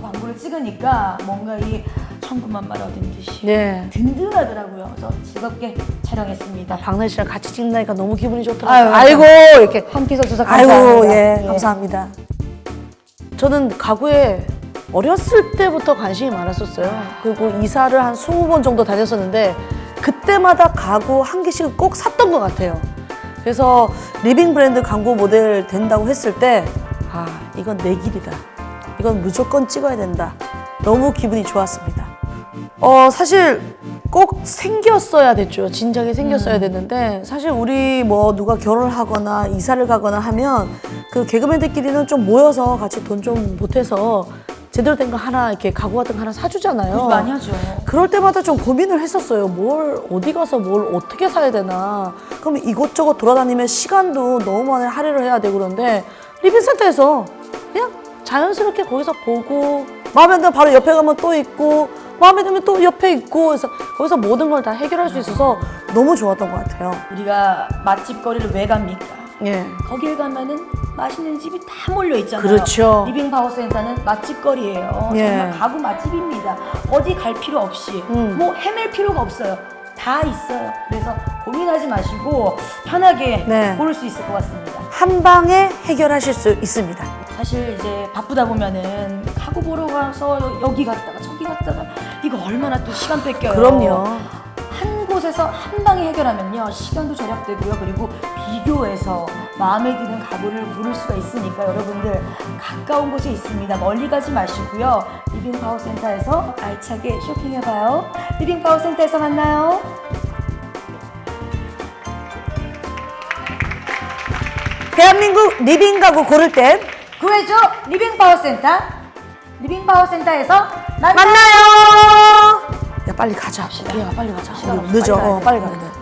광고를 찍으니까 뭔가 이 천군만마를 얻은 듯이 네. 든든하더라고요. 그래서 즐겁게 촬영했습니다. 박나 씨랑 같이 찍나니까 너무 기분이 좋더라고요. 아유, 아이고 이렇게 함께 써주셔서 감사합니다. 아이고 예, 감사합니다. 저는 가구에 어렸을 때부터 관심이 많았었어요. 그리고 이사를 한 20번 정도 다녔었는데 그때마다 가구 한 개씩은 꼭 샀던 것 같아요. 그래서 리빙 브랜드 광고 모델 된다고 했을 때 아, 이건 내 길이다. 이건 무조건 찍어야 된다. 너무 기분이 좋았습니다. 어, 사실 꼭 생겼어야 됐죠. 진작에 생겼어야 됐는데 사실 우리 뭐 누가 결혼을 하거나 이사를 가거나 하면 그 개그맨들끼리는 좀 모여서 같이 돈 좀 보태서 제대로 된 거 하나 이렇게 가구 같은 거 하나 사주잖아요. 많이 하죠. 그럴 때마다 좀 고민을 했었어요. 뭘 어디 가서 뭘 어떻게 사야 되나. 그럼 이곳저곳 돌아다니면 시간도 너무 많이 할애를 해야 되고 그런데 리빙센터에서 그냥 자연스럽게 거기서 보고 마음에 들면 바로 옆에 가면 또 있고 마음에 들면 또 옆에 있고 그래서 거기서 모든 걸 다 해결할 수 있어서 너무 좋았던 것 같아요. 우리가 맛집 거리를 왜 갑니까? 예. 거길 가면은 맛있는 집이 다 몰려 있잖아요. 그렇죠. 리빙 파워 센터는 맛집 거리예요. 예. 정말 가구 맛집입니다. 어디 갈 필요 없이 음. 뭐 헤맬 필요가 없어요. 다 있어요. 그래서 고민하지 마시고 편하게 네. 고를 수 있을 것 같습니다. 한 방에 해결하실 수 있습니다. 사실 이제 바쁘다 보면은 가구 보러 가서 여기 갔다가 저기 갔다가 이거 얼마나 또 시간 뺏겨요. 그럼요. 한 곳에서 한 방에 해결하면요 시간도 절약되고요 그리고 비교해서 마음에 드는 가구를 고를 수가 있으니까 여러분들 가까운 곳에 있습니다 멀리 가지 마시고요 리빙 파워 센터에서 알차게 쇼핑해봐요 리빙 파워 센터에서 만나요. 대한민국 리빙 가구 고를 땐 구해줘 리빙 파워 센터 리빙 파워 센터에서 만나요. 만나요. 야 빨리 가자. 야 빨리 가자. 우리 늦어. 어, 돼. 빨리 가야 돼.